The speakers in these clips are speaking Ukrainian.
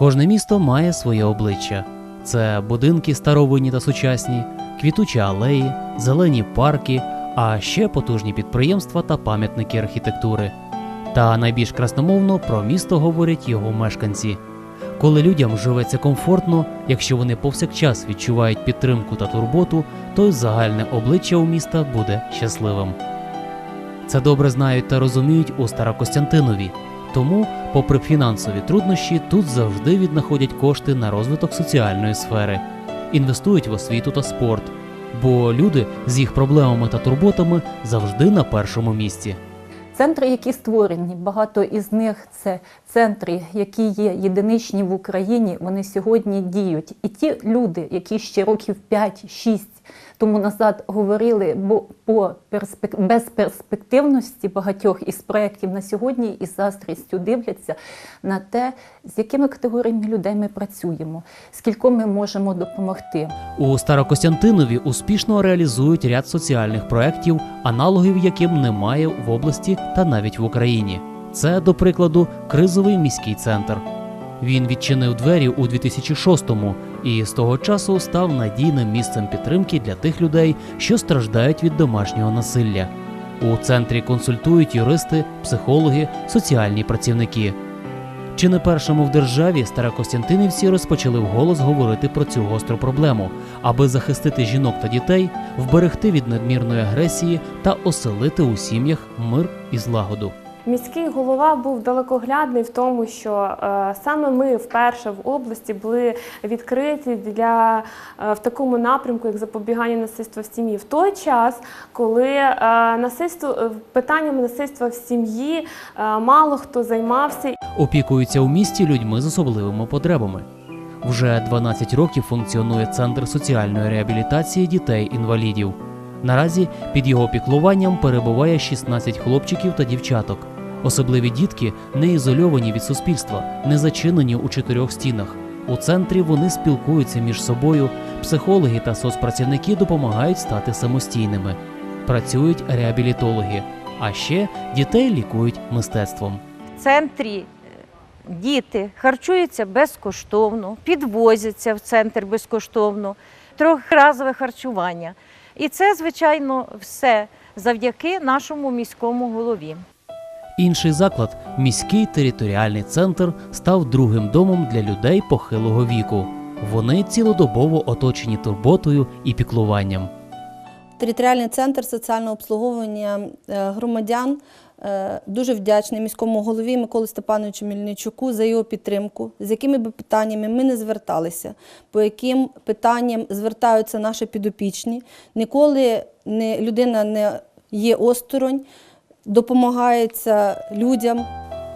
Кожне місто має своє обличчя: це будинки старовинні та сучасні, квітучі алеї, зелені парки, а ще потужні підприємства та пам'ятники архітектури. Та найбільш красномовно про місто говорять його мешканці. Коли людям живеться комфортно, якщо вони повсякчас відчувають підтримку та турботу, то й загальне обличчя у міста буде щасливим. Це добре знають та розуміють у Старокостянтинові. Тому, попри фінансові труднощі, тут завжди віднаходять кошти на розвиток соціальної сфери, інвестують в освіту та спорт, бо люди з їх проблемами та турботами завжди на першому місці. Центри, які створені, багато із них це центри, які є єдиничні в Україні, вони сьогодні діють. І ті люди, які ще років 5-6 тому назад говорили по перспек... безперспективності багатьох із проєктів на сьогодні із заздрістю дивляться на те, з якими категоріями людей ми працюємо, скільком ми можемо допомогти. У Старокостянтинові успішно реалізують ряд соціальних проєктів, аналогів яким немає в області та навіть в Україні. Це, до прикладу, кризовий міський центр. Він відчинив двері у 2006-му і з того часу став надійним місцем підтримки для тих людей, що страждають від домашнього насилля. У центрі консультують юристи, психологи, соціальні працівники. Чи не першому в державі старокостянтинівці розпочали вголос говорити про цю гостру проблему, аби захистити жінок та дітей, вберегти від надмірної агресії та оселити у сім'ях мир і злагоду. Міський голова був далекоглядний в тому, що е, саме ми вперше в області були відкриті для е, в такому напрямку, як запобігання насильства в сім'ї, в той час, коли е, насильство питаннями насильства в сім'ї мало хто займався. Опікуються у місті людьми з особливими потребами. Вже 12 років функціонує центр соціальної реабілітації дітей-інвалідів. Наразі під його піклуванням перебуває 16 хлопчиків та дівчаток. Особливі дітки не ізольовані від суспільства, не зачинені у чотирьох стінах. У центрі вони спілкуються між собою. Психологи та соцпрацівники допомагають стати самостійними. Працюють реабілітологи, а ще дітей лікують мистецтвом. В центрі е, діти харчуються безкоштовно, підвозяться в центр безкоштовно, трьохразове харчування. І це, звичайно, все завдяки нашому міському голові. Інший заклад, міський територіальний центр, став другим домом для людей похилого віку. Вони цілодобово оточені турботою і піклуванням. Територіальний центр соціального обслуговування е, громадян е, дуже вдячний міському голові Миколі Степановичу Мільничуку за його підтримку, з якими б питаннями ми не зверталися, по яким питанням звертаються наші підопічні. Ніколи не, людина не є осторонь, допомагається людям.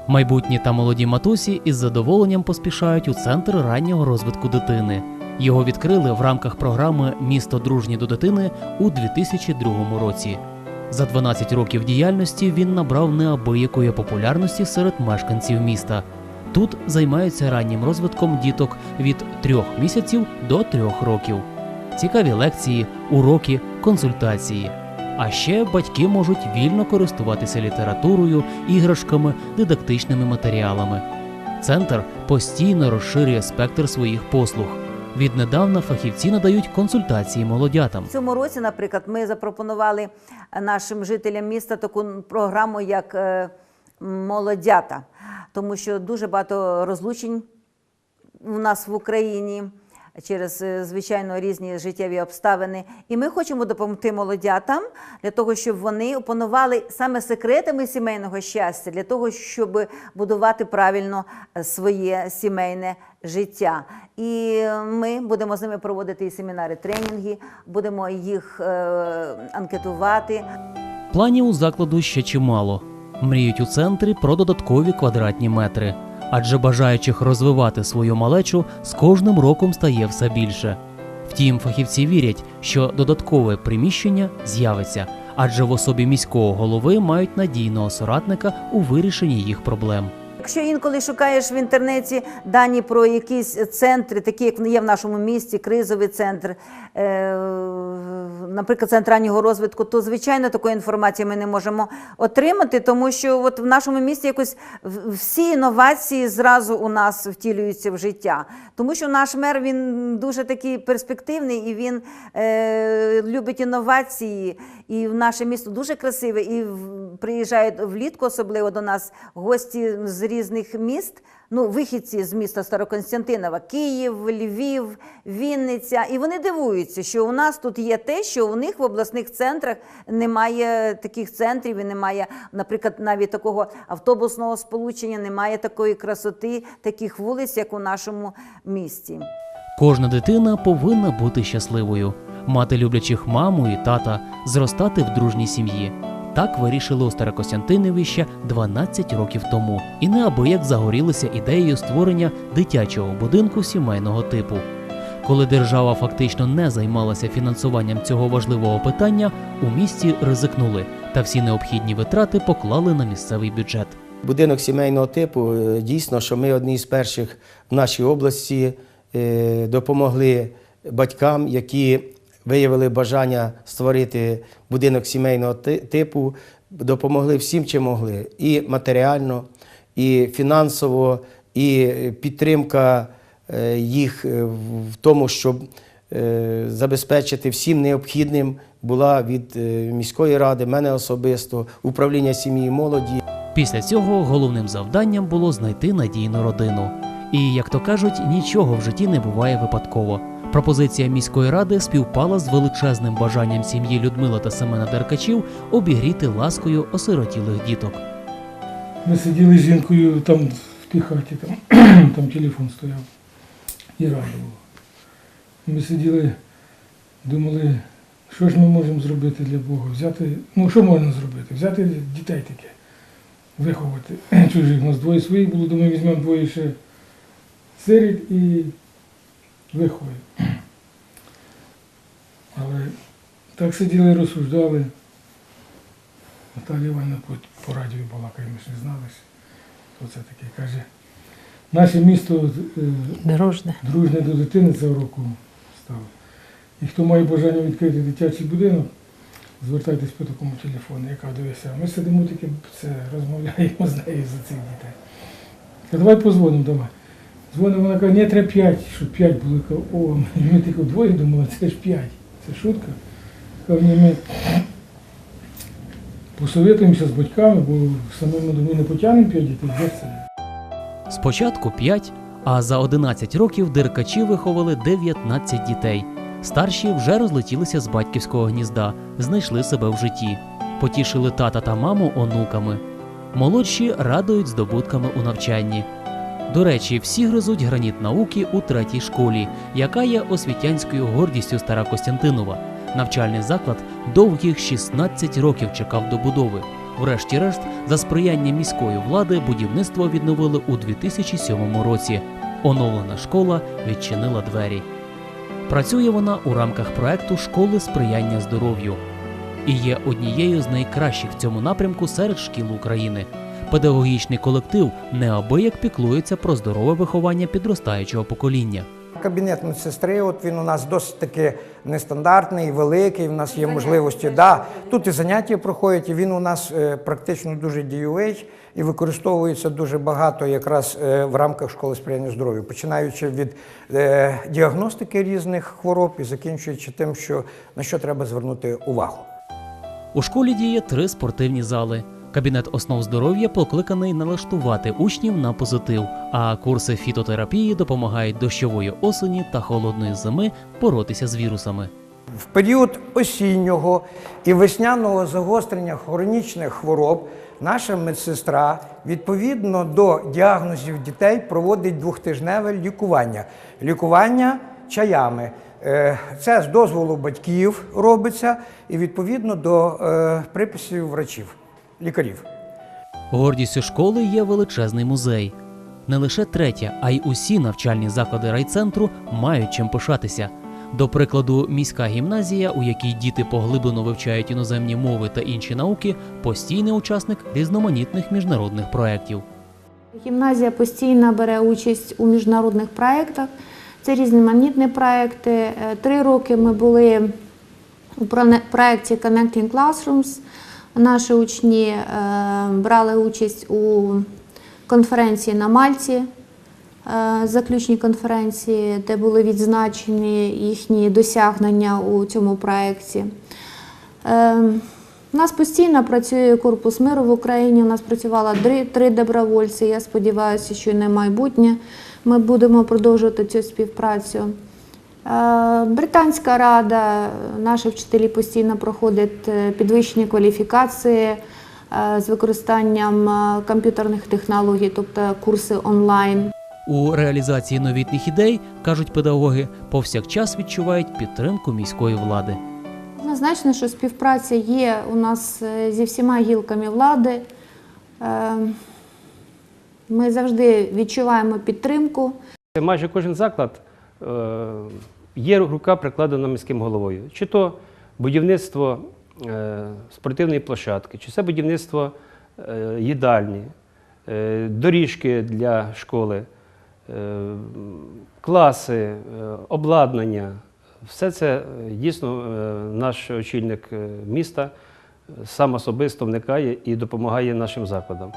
Майбутні та молоді матусі із задоволенням поспішають у центр раннього розвитку дитини. Його відкрили в рамках програми Місто дружні до дитини у 2002 році. За 12 років діяльності він набрав неабиякої популярності серед мешканців міста. Тут займаються раннім розвитком діток від 3 місяців до 3 років. Цікаві лекції, уроки, консультації. А ще батьки можуть вільно користуватися літературою, іграшками, дидактичними матеріалами. Центр постійно розширює спектр своїх послуг. Віднедавна фахівці надають консультації молодятам. В цьому році, наприклад, ми запропонували нашим жителям міста таку програму, як е, молодята, тому що дуже багато розлучень у нас в Україні через е, звичайно різні життєві обставини. І ми хочемо допомогти молодятам для того, щоб вони опанували саме секретами сімейного щастя, для того, щоб будувати правильно е, своє сімейне життя. І ми будемо з ними проводити і семінари, тренінги, будемо їх е, анкетувати. Планів у закладу ще чимало. Мріють у центрі про додаткові квадратні метри, адже бажаючих розвивати свою малечу з кожним роком стає все більше. Втім, фахівці вірять, що додаткове приміщення з'явиться, адже в особі міського голови мають надійного соратника у вирішенні їх проблем. Якщо інколи шукаєш в інтернеті дані про якісь центри, такі як є в нашому місті, кризовий центр, е, наприклад, центр раннього розвитку, то звичайно такої інформації ми не можемо отримати, тому що от в нашому місті якось всі інновації зразу у нас втілюються в життя. Тому що наш мер він дуже такий перспективний і він е, любить інновації. І в наше місто дуже красиве. І приїжджають влітку, особливо до нас гості з різних міст. Ну, вихідці з міста Староконстантинова, Київ, Львів, Вінниця. І вони дивуються, що у нас тут є те, що у них в обласних центрах немає таких центрів, і немає, наприклад, навіть такого автобусного сполучення, немає такої красоти, таких вулиць, як у нашому місті. Кожна дитина повинна бути щасливою, мати люблячих маму і тата, зростати в дружній сім'ї. Так вирішили у Старокостянтиновіща 12 років тому, і неабияк загорілися ідеєю створення дитячого будинку сімейного типу. Коли держава фактично не займалася фінансуванням цього важливого питання, у місті ризикнули та всі необхідні витрати поклали на місцевий бюджет. Будинок сімейного типу е, дійсно, що ми одні з перших в нашій області е, допомогли батькам, які виявили бажання створити будинок сімейного типу, допомогли всім, чим могли. І матеріально, і фінансово, і підтримка е, їх е, в тому, щоб е, забезпечити всім необхідним, була від міської ради, мене особисто, управління сім'ї молоді. Після цього головним завданням було знайти надійну родину. І, як то кажуть, нічого в житті не буває випадково. Пропозиція міської ради співпала з величезним бажанням сім'ї Людмила та Семена Деркачів обігріти ласкою осиротілих діток. Ми сиділи з жінкою там в тій хаті, там, там телефон стояв. І рано було. Ми сиділи, думали, що ж ми можемо зробити для Бога? Взяти, ну що можна зробити? Взяти дітей таке, виховати чужих. У нас двоє своїх було, думаю, візьмемо двоє ще сиріт і виховуємо. Але так сиділи, розсуждали. Наталія Івановна по, по радіо ж не зналися. Хто це таке? Каже, наше місто е, Дружне. дружне до дитини цього року стало. І хто має бажання відкрити дитячий будинок, звертайтесь по такому телефону, яка дивися. Ми сидимо таки це, розмовляємо з нею за цих дітей. Давай позвонимо, давай. Дзвонимо, вона каже, ні, треба п'ять, щоб п'ять було. Кажу, О, ми тільки двоє думали, це ж п'ять. Це шутка. Кажу, ні, ми посовітуємося з батьками, бо самими ми не потягнемо п'ять дітей, де це? Спочатку 5, а за 11 років деркачі виховали 19 дітей. Старші вже розлетілися з батьківського гнізда, знайшли себе в житті, потішили тата та маму онуками. Молодші радують здобутками у навчанні. До речі, всі гризуть граніт науки у третій школі, яка є освітянською гордістю Стара Костянтинова. Навчальний заклад довгих 16 років чекав добудови. Врешті-решт, за сприяння міської влади будівництво відновили у 2007 році. Оновлена школа відчинила двері. Працює вона у рамках проекту Школи сприяння здоров'ю і є однією з найкращих в цьому напрямку серед шкіл України. Педагогічний колектив неабияк піклується про здорове виховання підростаючого покоління. Кабінет медсестри, от він у нас досить таки нестандартний, великий. В нас є можливості. Да, тут і заняття проходять, і він у нас е, практично дуже дієвий і використовується дуже багато якраз е, в рамках школи сприяння здоров'ю, починаючи від е, діагностики різних хвороб і закінчуючи тим, що на що треба звернути увагу. У школі діє три спортивні зали. Кабінет основ здоров'я покликаний налаштувати учнів на позитив, а курси фітотерапії допомагають дощової осені та холодної зими боротися з вірусами. В період осіннього і весняного загострення хронічних хвороб наша медсестра відповідно до діагнозів дітей проводить двохтижневе лікування. Лікування чаями. Е, Це з дозволу батьків робиться і відповідно до е, приписів врачів, лікарів. Гордістю школи є величезний музей. Не лише третя, а й усі навчальні заклади райцентру мають чим пишатися. До прикладу, міська гімназія, у якій діти поглиблено вивчають іноземні мови та інші науки, постійний учасник різноманітних міжнародних проєктів. Гімназія постійно бере участь у міжнародних проєктах. Це різноманітні проєкти. Е, Три роки ми були У проєкті Connecting Classrooms наші учні е, брали участь у конференції на Мальті, е, заключній конференції, де були відзначені їхні досягнення у цьому проєкті. Е, У нас постійно працює корпус миру в Україні. У нас працювало три, три добровольці. Я сподіваюся, що і на майбутнє ми будемо продовжувати цю співпрацю. Е, Британська рада, наші вчителі постійно проходять е, підвищені кваліфікації е, з використанням комп'ютерних технологій, тобто курси онлайн. У реалізації новітніх ідей, кажуть педагоги, повсякчас відчувають підтримку міської влади. Однозначно, що співпраця є у нас зі всіма гілками влади. Ми завжди відчуваємо підтримку. Майже кожен заклад є рука прикладена міським головою. Чи то будівництво е, спортивної площадки, чи це будівництво е, їдальні, е, доріжки для школи, класи, обладнання. Все це дійсно наш очільник міста сам особисто вникає і допомагає нашим закладам.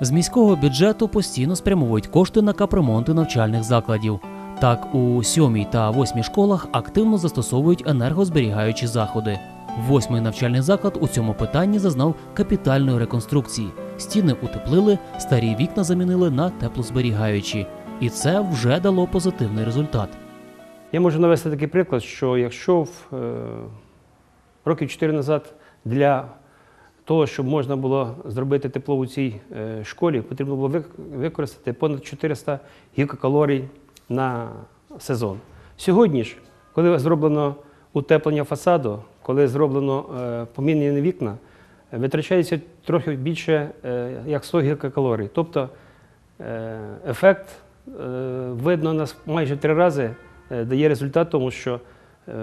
З міського бюджету постійно спрямовують кошти на капремонти навчальних закладів. Так, у сьомій та восьмій школах активно застосовують енергозберігаючі заходи. Восьмий навчальний заклад у цьому питанні зазнав капітальної реконструкції. Стіни утеплили, старі вікна замінили на теплозберігаючі. І це вже дало позитивний результат. Я можу навести такий приклад, що якщо в, е, років 4 назад для того, щоб можна було зробити тепло у цій е, школі, потрібно було вик- використати понад 400 гігакалорій на сезон. Сьогодні ж, коли зроблено утеплення фасаду, коли зроблено е, помінені вікна, е, витрачається трохи більше е, як 100 гігакалорій. Тобто ефект видно нас майже три рази дає результат, тому що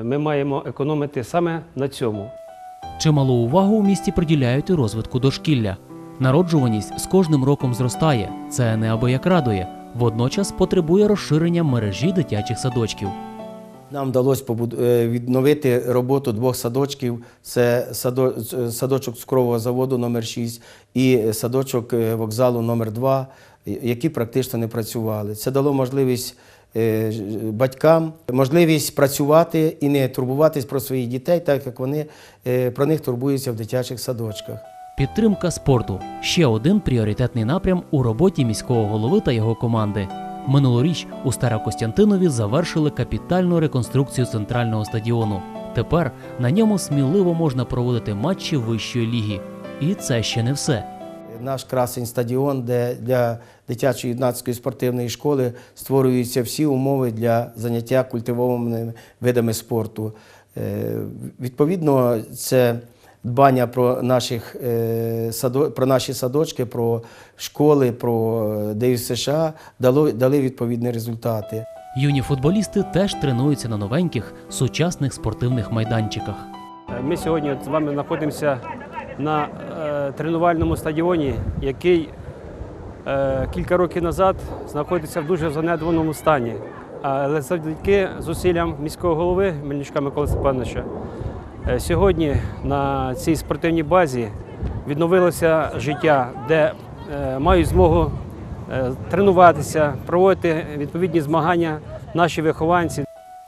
ми маємо економити саме на цьому. Чималу увагу у місті приділяють розвитку дошкілля. Народжуваність з кожним роком зростає. Це неабияк радує. Водночас потребує розширення мережі дитячих садочків. Нам вдалося е, відновити роботу двох садочків. Це ц- садочок цукрового заводу номер 6 і садочок е, вокзалу номер 2 які практично не працювали. Це дало можливість е, батькам можливість працювати і не турбуватись про своїх дітей, так як вони е, про них турбуються в дитячих садочках. Підтримка спорту ще один пріоритетний напрям у роботі міського голови та його команди. Минулоріч у Старокостянтинові завершили капітальну реконструкцію центрального стадіону. Тепер на ньому сміливо можна проводити матчі вищої ліги. І це ще не все. Наш красень стадіон, де для дитячої юнацької спортивної школи створюються всі умови для заняття культивованими видами спорту. Е, Відповідно, це дбання про, наших, е, про наші садочки, про школи, про ДЮС США дало, дали відповідні результати. Юні футболісти теж тренуються на новеньких сучасних спортивних майданчиках. Е, Ми сьогодні з вами знаходимося на е, тренувальному стадіоні, який е, кілька років назад знаходиться в дуже занедбаному стані. Але завдяки зусиллям міського голови Мельничка Миколи Степановича е, сьогодні на цій спортивній базі відновилося життя, де е, мають змогу е, тренуватися, проводити відповідні змагання наші вихованці.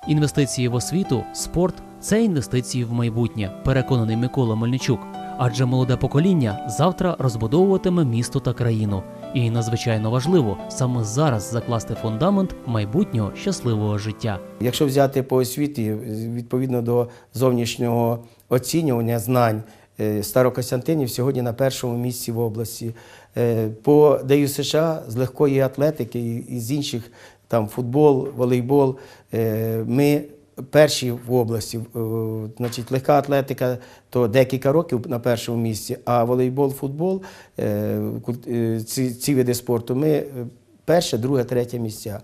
Інвестиції в освіту, спорт це інвестиції в майбутнє, переконаний Микола Мельничук. Адже молоде покоління завтра розбудовуватиме місто та країну. І надзвичайно важливо саме зараз закласти фундамент майбутнього щасливого життя. Якщо взяти по освіті, відповідно до зовнішнього оцінювання знань, е, Старокостянтинів сьогодні на першому місці в області. Е, По ДЮ США з легкої атлетики і з інших там футбол, волейбол. е, Ми перші в області. Е, Значить, легка атлетика то декілька років на першому місці, а волейбол, футбол, е, е, ці, ці види спорту ми перше, друге, третє місця.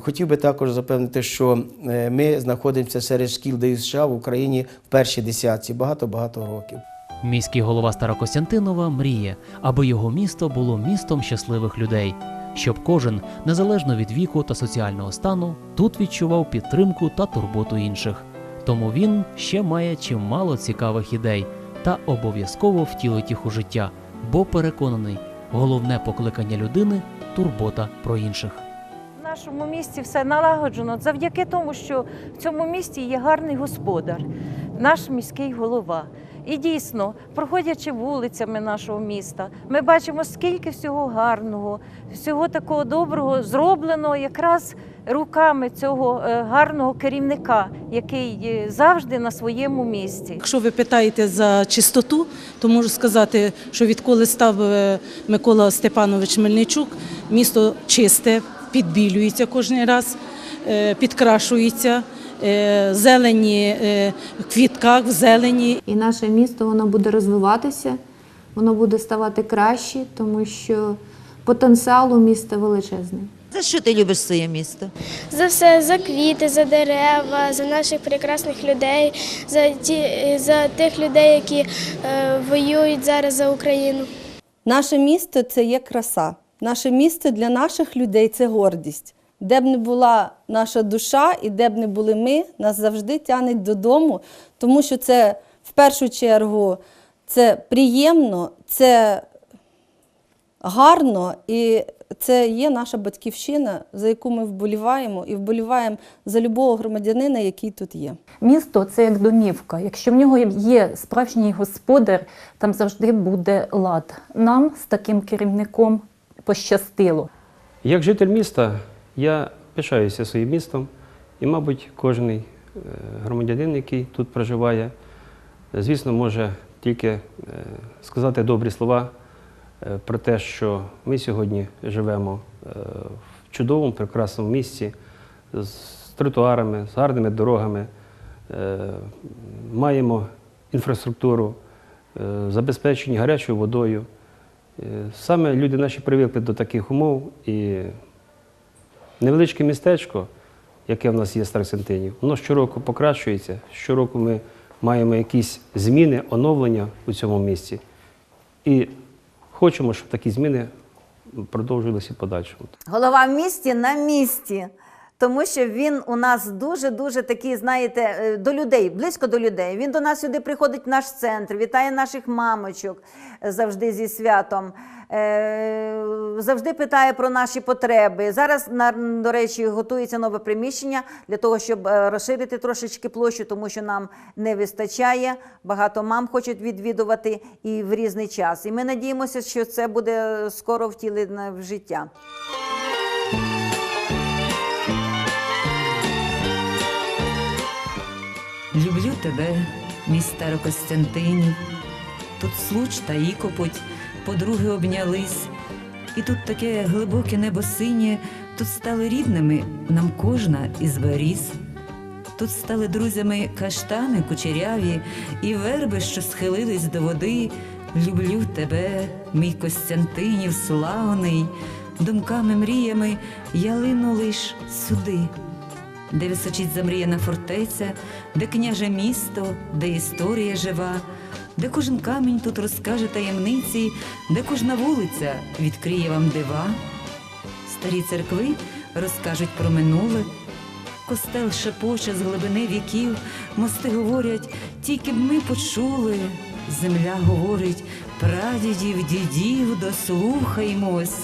Хотів би також запевнити, що ми знаходимося серед шкіл США в Україні в першій десятці багато-багато років. Міський голова Старокостянтинова мріє, аби його місто було містом щасливих людей, щоб кожен, незалежно від віку та соціального стану, тут відчував підтримку та турботу інших. Тому він ще має чимало цікавих ідей та обов'язково втілить їх у життя, бо переконаний, головне покликання людини турбота про інших. В нашому місті все налагоджено завдяки тому, що в цьому місті є гарний господар, наш міський голова. І дійсно, проходячи вулицями нашого міста, ми бачимо, скільки всього гарного, всього такого доброго зроблено якраз руками цього е, гарного керівника, який е, завжди на своєму місці. Якщо ви питаєте за чистоту, то можу сказати, що відколи став е, Микола Степанович Мельничук, місто чисте, підбілюється кожен раз, підкрашується, зелені е, в квітках, в зелені. І наше місто воно буде розвиватися, воно буде ставати краще, тому що потенціал у міста величезний. За що ти любиш своє місто? За все, за квіти, за дерева, за наших прекрасних людей, за ті за тих людей, які е, воюють зараз за Україну. Наше місто це є краса. Наше місто для наших людей це гордість. Де б не була наша душа і де б не були ми, нас завжди тянуть додому, тому що це в першу чергу це приємно, це гарно і це є наша батьківщина, за яку ми вболіваємо, і вболіваємо за любого громадянина, який тут є. Місто це як домівка. Якщо в нього є справжній господар, там завжди буде лад. Нам з таким керівником пощастило. Як житель міста, я пишаюся своїм містом, і, мабуть, кожен е, громадянин, який тут проживає, звісно, може тільки е, сказати добрі слова е, про те, що ми сьогодні живемо е, в чудовому, прекрасному місті з тротуарами, з гарними дорогами, е, маємо інфраструктуру, е, забезпечені гарячою водою. Е, Саме люди наші привикли до таких умов і невеличке містечко, яке в нас є Старосентинів, воно щороку покращується. Щороку ми маємо якісь зміни, оновлення у цьому місці. І хочемо, щоб такі зміни продовжувалися подальшому. Голова в місті на місці. Тому що він у нас дуже-дуже такий, знаєте, е, до людей, близько до людей. Він до нас сюди приходить в наш центр, вітає наших мамочок е, завжди зі святом, е, завжди питає про наші потреби. Зараз, до речі, готується нове приміщення для того, щоб розширити трошечки площу, тому що нам не вистачає. Багато мам хочуть відвідувати і в різний час. І ми надіємося, що це буде скоро втілено в життя. Люблю тебе, мій Старокостянтинів. Тут случ та ікопоть, подруги обнялись. І тут таке глибоке небо синє, тут стали рідними нам кожна із беріз. Тут стали друзями каштани кучеряві і верби, що схилились до води. Люблю тебе, мій Костянтинів славний, думками, мріями я лину лиш сюди де височить замріяна фортеця, де княже місто, де історія жива, де кожен камінь тут розкаже таємниці, де кожна вулиця відкриє вам дива. Старі церкви розкажуть про минуле, костел шепоче з глибини віків, мости говорять, тільки б ми почули. Земля говорить, прадідів, дідів, дослухаймось.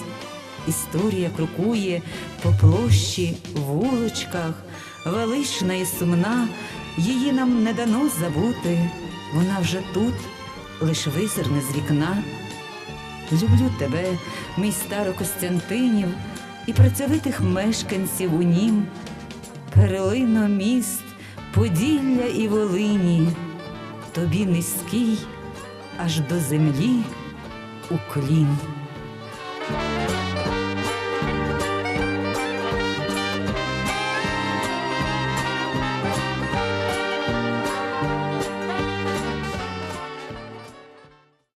Історія крокує по площі, вуличках, велична і сумна, її нам не дано забути, вона вже тут, лиш визирне з вікна. Люблю тебе, мій старо Костянтинів, і працьовитих мешканців у нім, Перелино міст, Поділля і Волині, тобі низький аж до землі уклін.